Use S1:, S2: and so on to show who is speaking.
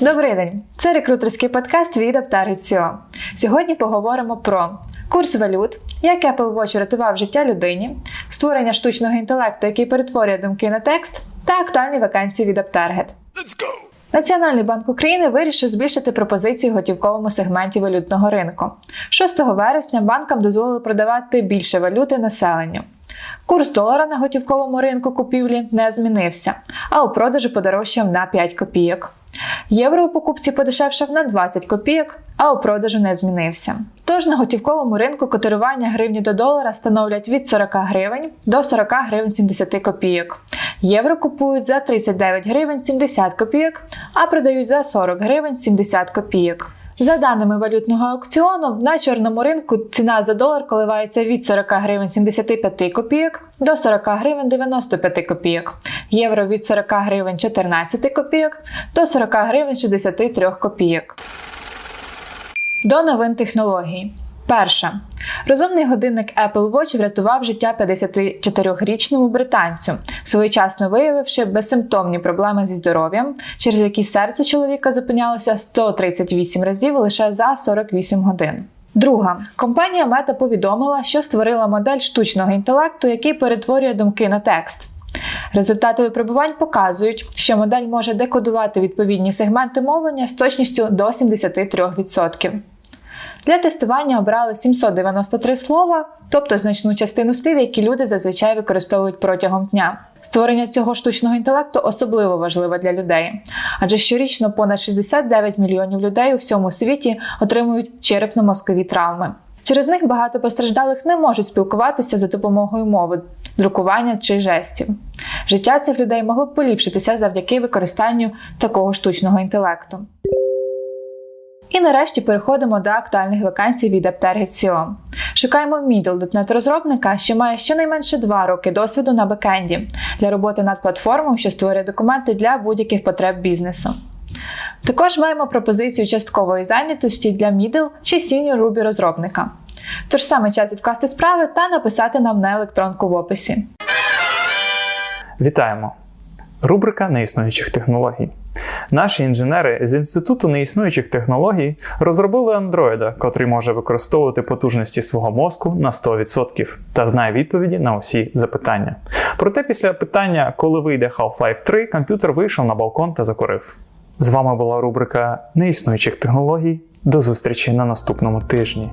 S1: Добрий день! Це рекрутерський подкаст від Aptarget.co. Сьогодні поговоримо про курс валют, як Apple Watch рятував життя людині, створення штучного інтелекту, який перетворює думки на текст, та актуальні вакансії від Aptarget. Національний банк України вирішив збільшити пропозиції в готівковому сегменті валютного ринку. 6 вересня банкам дозволили продавати більше валюти населенню. Курс долара на готівковому ринку купівлі не змінився, а у продажу подорожчав на 5 копійок. Євро у покупці подешевшав на 20 копійок, а у продажу не змінився. Тож на готівковому ринку котирування гривні до долара становлять від 40 гривень до 40 гривень 70 копійок. Євро купують за 39 гривень 70 копійок, а продають за 40 гривень 70 копійок. За даними валютного аукціону, на чорному ринку ціна за долар коливається від 40 гривень 75 копійок до 40 гривень 95 копійок, євро від 40 гривень 14 копійок до 40 гривень 63 копійок. До новин технологій. Перша. Розумний годинник Apple Watch врятував життя 54-річному британцю, своєчасно виявивши безсимптомні проблеми зі здоров'ям, через які серце чоловіка зупинялося 138 разів лише за 48 годин. Друга компанія Meta повідомила, що створила модель штучного інтелекту, який перетворює думки на текст. Результати випробувань показують, що модель може декодувати відповідні сегменти мовлення з точністю до 73%. Для тестування обрали 793 слова, тобто значну частину слів, які люди зазвичай використовують протягом дня. Створення цього штучного інтелекту особливо важливе для людей, адже щорічно понад 69 мільйонів людей у всьому світі отримують черепно-мозкові травми. Через них багато постраждалих не можуть спілкуватися за допомогою мови, друкування чи жестів. Життя цих людей могло б поліпшитися завдяки використанню такого штучного інтелекту. І нарешті переходимо до актуальних вакансій від Aptarget.co. Шукаємо middle.NET розробника, що має щонайменше 2 роки досвіду на бекенді для роботи над платформою, що створює документи для будь-яких потреб бізнесу. Також маємо пропозицію часткової зайнятості для middle чи senior Ruby розробника. Тож саме час відкласти справи та написати нам на електронку в описі.
S2: Вітаємо! Рубрика неіснуючих технологій. Наші інженери з Інституту неіснуючих технологій розробили андроїда, котрий може використовувати потужності свого мозку на 100% та знає відповіді на усі запитання. Проте після питання, коли вийде Half-Life 3, комп'ютер вийшов на балкон та закурив. З вами була рубрика неіснуючих технологій. До зустрічі на наступному тижні.